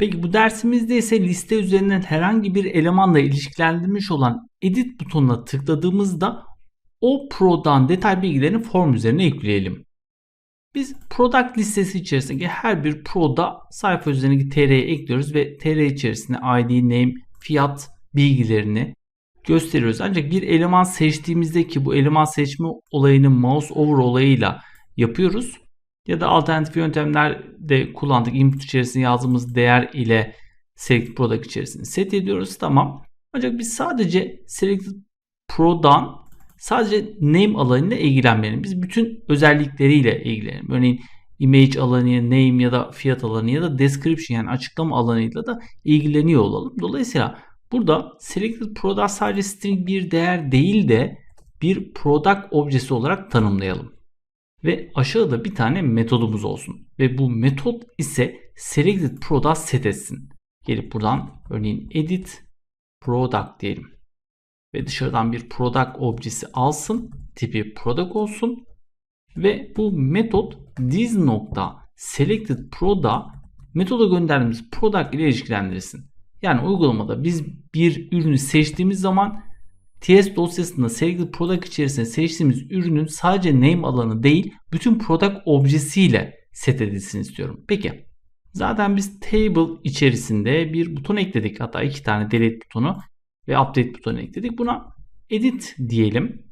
Peki bu dersimizde ise liste üzerinden herhangi bir elemanla ilişkilendirilmiş olan edit butonuna tıkladığımızda o pro'dan detay bilgilerini form üzerine ekleyelim. Biz product listesi içerisindeki her bir pro'da sayfa üzerindeki tr'ye ekliyoruz ve tr içerisinde id, name, fiyat bilgilerini gösteriyoruz. Ancak bir eleman seçtiğimizde ki bu eleman seçme olayını mouse over olayıyla yapıyoruz. Ya da alternatif yöntemlerde kullandık. Input içerisinde yazdığımız değer ile select product içerisinde set ediyoruz. Tamam. Ancak biz sadece select pro'dan sadece name alanıyla ilgilenmeyelim. Biz bütün özellikleriyle ilgilenelim. Örneğin image alanı, name ya da fiyat alanı ya da description yani açıklama alanıyla da ilgileniyor olalım. Dolayısıyla burada selected product sadece string bir değer değil de bir product objesi olarak tanımlayalım. Ve aşağıda bir tane metodumuz olsun. Ve bu metot ise selected product set etsin. Gelip buradan örneğin edit product diyelim. Ve dışarıdan bir product objesi alsın. Tipi product olsun. Ve bu metot this nokta selected product metoda gönderdiğimiz product ile ilişkilendirsin. Yani uygulamada biz bir ürünü seçtiğimiz zaman TS dosyasında selected product içerisinde seçtiğimiz ürünün sadece name alanı değil bütün product objesiyle set edilsin istiyorum. Peki zaten biz table içerisinde bir buton ekledik. Hatta iki tane delete butonu ve update butonu ekledik. Buna edit diyelim.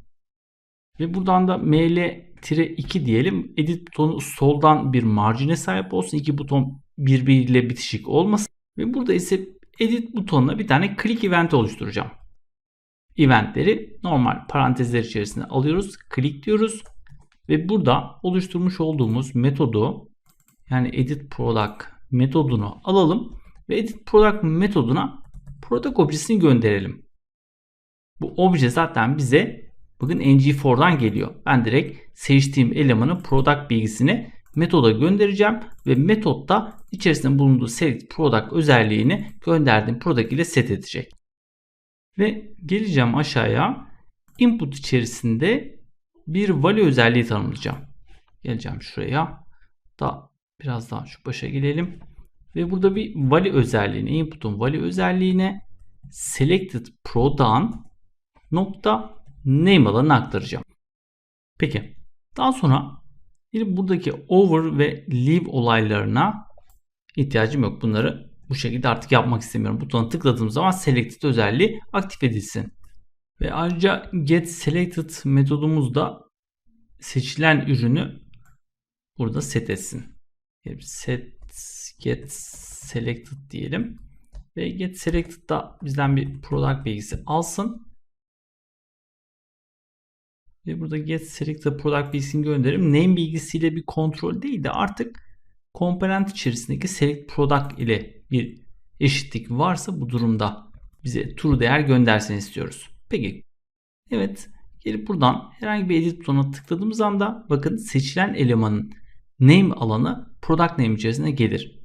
Ve buradan da ml-2 diyelim. Edit butonu soldan bir marjine sahip olsun. İki buton birbiriyle bitişik olmasın. Ve burada ise edit butonuna bir tane click event oluşturacağım eventleri normal parantezler içerisinde alıyoruz. Click diyoruz. Ve burada oluşturmuş olduğumuz metodu yani edit product metodunu alalım ve edit product metoduna product objesini gönderelim. Bu obje zaten bize bugün ng4'dan geliyor. Ben direkt seçtiğim elemanın product bilgisini metoda göndereceğim ve metodda içerisinde bulunduğu select product özelliğini gönderdiğim product ile set edecek. Ve geleceğim aşağıya. Input içerisinde bir value özelliği tanımlayacağım. Geleceğim şuraya. Da biraz daha şu başa gelelim. Ve burada bir value özelliğine, input'un value özelliğine selected pro'dan nokta name alanına aktaracağım. Peki. Daha sonra buradaki over ve leave olaylarına ihtiyacım yok. Bunları bu şekilde artık yapmak istemiyorum. Butona tıkladığım zaman selected özelliği aktif edilsin. Ve ayrıca get selected metodumuz seçilen ürünü burada set etsin. Set get selected diyelim. Ve get selected da bizden bir product bilgisi alsın. Ve burada get selected product bilgisini gönderelim. Name bilgisiyle bir kontrol değil de artık komponent içerisindeki select product ile bir eşitlik varsa bu durumda bize true değer göndersin istiyoruz. Peki. Evet. Gelip buradan herhangi bir edit butonuna tıkladığımız anda bakın seçilen elemanın name alanı product name içerisine gelir.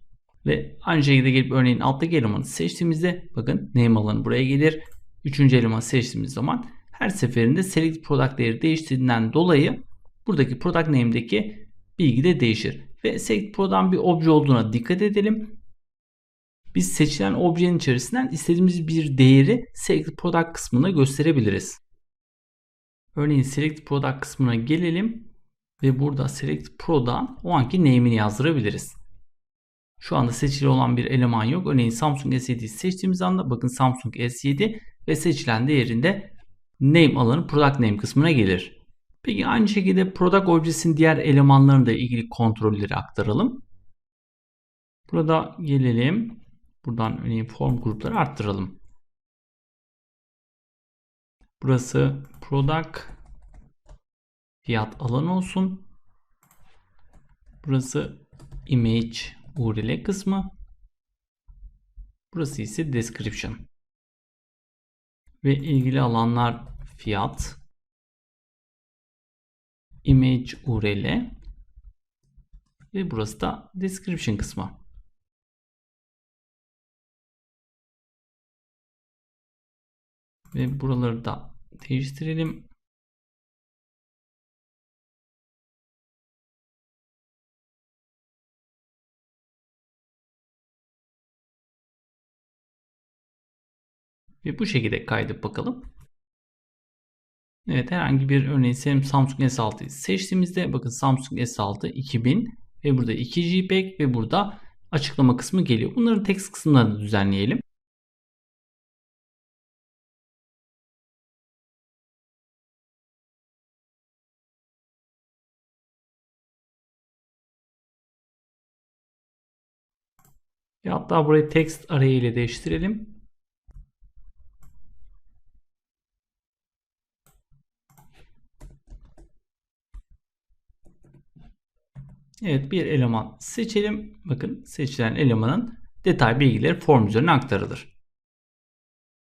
Ve aynı şekilde gelip örneğin alttaki elemanı seçtiğimizde bakın name alanı buraya gelir. Üçüncü elemanı seçtiğimiz zaman her seferinde select product değeri değiştirdiğinden dolayı buradaki product name'deki bilgi de değişir. Ve select product'dan bir obje olduğuna dikkat edelim biz seçilen objenin içerisinden istediğimiz bir değeri select product kısmına gösterebiliriz. Örneğin select product kısmına gelelim ve burada select pro'dan o anki name'ini yazdırabiliriz. Şu anda seçili olan bir eleman yok. Örneğin Samsung S7'yi seçtiğimiz anda bakın Samsung S7 ve seçilen değerinde name alanı product name kısmına gelir. Peki aynı şekilde product objesinin diğer elemanlarını da ilgili kontrolleri aktaralım. Burada gelelim. Buradan örneğin form grupları arttıralım. Burası product fiyat alanı olsun. Burası image URL kısmı. Burası ise description. Ve ilgili alanlar fiyat, image URL ve burası da description kısmı. Ve buraları da değiştirelim. Ve bu şekilde kaydıp bakalım. Evet herhangi bir örneğin senin Samsung S6'yı seçtiğimizde bakın Samsung S6 2000 ve burada 2 JPEG ve burada açıklama kısmı geliyor. Bunların text kısımlarını düzenleyelim. Hatta burayı text array ile değiştirelim. Evet bir eleman seçelim. Bakın seçilen elemanın detay bilgileri form üzerine aktarılır.